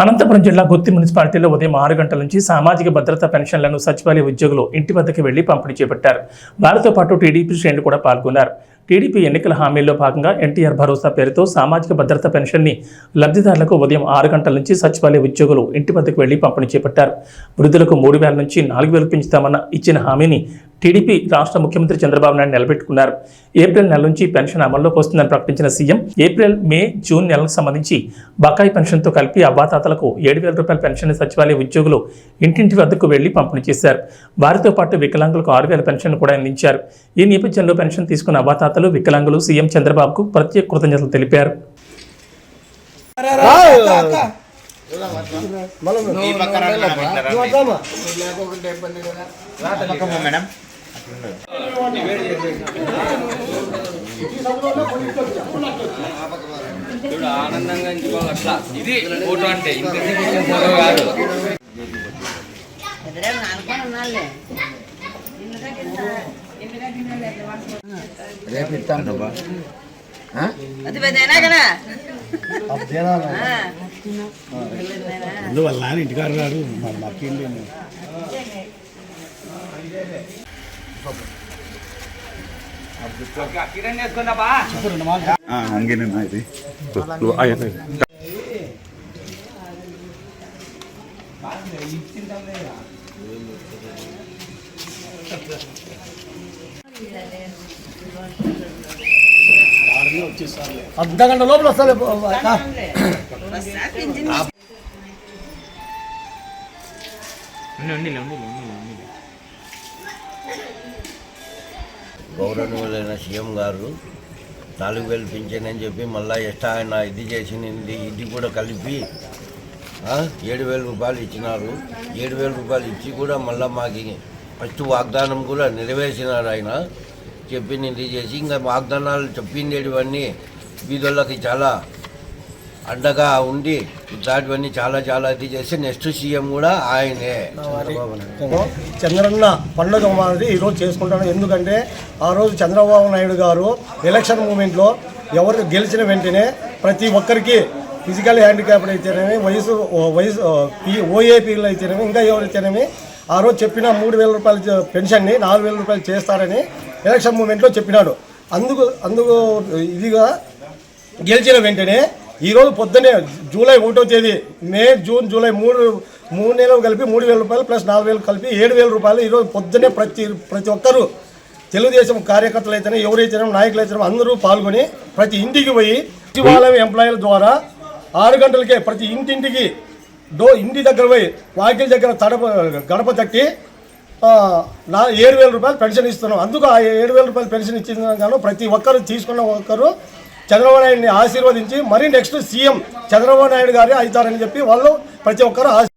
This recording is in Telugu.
అనంతపురం జిల్లా గుత్తి మున్సిపాలిటీలో ఉదయం ఆరు గంటల నుంచి సామాజిక భద్రత పెన్షన్లను సచివాలయ ఉద్యోగులు ఇంటి వద్దకు వెళ్ళి పంపిణీ చేపట్టారు. వారితో పాటు టీడీపీ శ్రేణులు కూడా పాల్గొన్నారు. టీడీపీ ఎన్నికల హామీల్లో భాగంగా ఎన్టీఆర్ భరోసా పేరుతో సామాజిక భద్రత పెన్షన్ని లబ్ధిదారులకు ఉదయం ఆరు గంటల నుంచి సచివాలయ ఉద్యోగులు ఇంటి వద్దకు వెళ్ళి పంపిణీ చేపట్టారు. వృద్ధులకు మూడు వేల నుంచి నాలుగు వేలు పెంచుతామన్న ఇచ్చిన హామీని టీడీపీ రాష్ట్ర ముఖ్యమంత్రి చంద్రబాబు నాయుడు నిలబెట్టుకున్నారు. ఏప్రిల్ నెల నుంచి పెన్షన్ అమల్లోకి వస్తుందని ప్రకటించిన సీఎం ఏప్రిల్ మే జూన్ నెలకు సంబంధించి బకాయి పెన్షన్తో కలిపి అవ్వాతాతలకు ఏడు వేల రూపాయల పెన్షన్ సచివాలయ ఉద్యోగులు ఇంటింటి వద్దకు వెళ్ళి పంపిణీ చేశారు. వారితో పాటు వికలాంగులకు ఆరు వేల పెన్షన్ కూడా అందించారు. ఈ నేపథ్యంలో పెన్షన్ తీసుకున్న అవ్వాతాతలు వికలాంగులు సీఎం చంద్రబాబుకు ప్రత్యేక కృతజ్ఞతలు తెలిపారు. మేడం, చూడు ఆనందంగా ఎంచుకోవాలి అట్లా ఇది ఫోటో అంటే ఫోటో కాదు రేపు ఇస్తాను అది పెద్దనా కదా అందువల్ల ఇంటికారు రాడు మరి మాకేం లేదు. కిరణ్ చేసుకుందా బా ಹಂಗೇನೇನ ಇದೆ అర్ధ గంట లోపల వస్తాలే గౌరవనీయులైన సీఎం గారు నాలుగు వేలు పింఛనని చెప్పి మళ్ళీ ఎక్స్ట్రా ఆయన ఇది చేసింది ఇది కూడా కలిపి ఏడు వేల రూపాయలు ఇచ్చినారు. ఏడు వేల రూపాయలు ఇచ్చి కూడా మళ్ళీ మాకు ఫస్ట్ వాగ్దానం కూడా నెరవేర్చినారు ఆయన. చెప్పింది ఇది చేసి ఇంకా వాగ్దానాలు చెప్పిండేటివన్నీ వీధులకి చాలా అండగా ఉండి ఇట్లాంటివన్నీ చాలా చాలా ఇది చేసి నెక్స్ట్ సీఎం కూడా ఆయనే. చంద్రన్న పండుగ అనేది ఈరోజు చేసుకుంటాను. ఎందుకంటే ఆ రోజు చంద్రబాబు నాయుడు గారు ఎలక్షన్ మూమెంట్లో ఎవరు గెలిచిన వెంటనే ప్రతి ఒక్కరికి ఫిజికల్ హ్యాండిక్యాప్డ్ అయితేనేమి వయసు వయసు ఓఏపీలు అయితేనేమి ఇంకా ఎవరైతేనేమి ఆ రోజు చెప్పిన మూడు వేల రూపాయల పెన్షన్ని నాలుగు వేల రూపాయలు చేస్తారని ఎలక్షన్ మూమెంట్లో చెప్పినాడు. అందుకు అందుకు ఇదిగా గెలిచిన వెంటనే ఈరోజు పొద్దునే జూలై ఒకటో తేదీ మే జూన్ జూలై మూడు మూడు నెలలు కలిపి మూడు వేల రూపాయలు ప్లస్ నాలుగు వేలు కలిపి ఏడు వేల రూపాయలు ఈరోజు పొద్దునే ప్రతి ప్రతి ఒక్కరూ తెలుగుదేశం కార్యకర్తలు అయితేనే ఎవరైతేనే నాయకులు అయితేనే అందరూ పాల్గొని ప్రతి ఇంటికి పోయి సచివాలయం ఎంప్లాయీల ద్వారా ఆరు గంటలకే ప్రతి ఇంటింటికి డో ఇంటి దగ్గర పోయి వాకిల్ దగ్గర తడప గడప తట్టి నా ఏడు వేల రూపాయలు పెన్షన్ ఇస్తున్నాం. అందుకు ఆ ఏడు వేల రూపాయలు పెన్షన్ ఇచ్చిన గాను ప్రతి ఒక్కరు తీసుకున్న ఒక్కరు చంద్రబాబు నాయుడిని ఆశీర్వదించి మరీ నెక్స్ట్ సీఎం చంద్రబాబు నాయుడు గారే అవుతారని చెప్పి వాళ్ళు ప్రతి ఒక్కరు ఆశ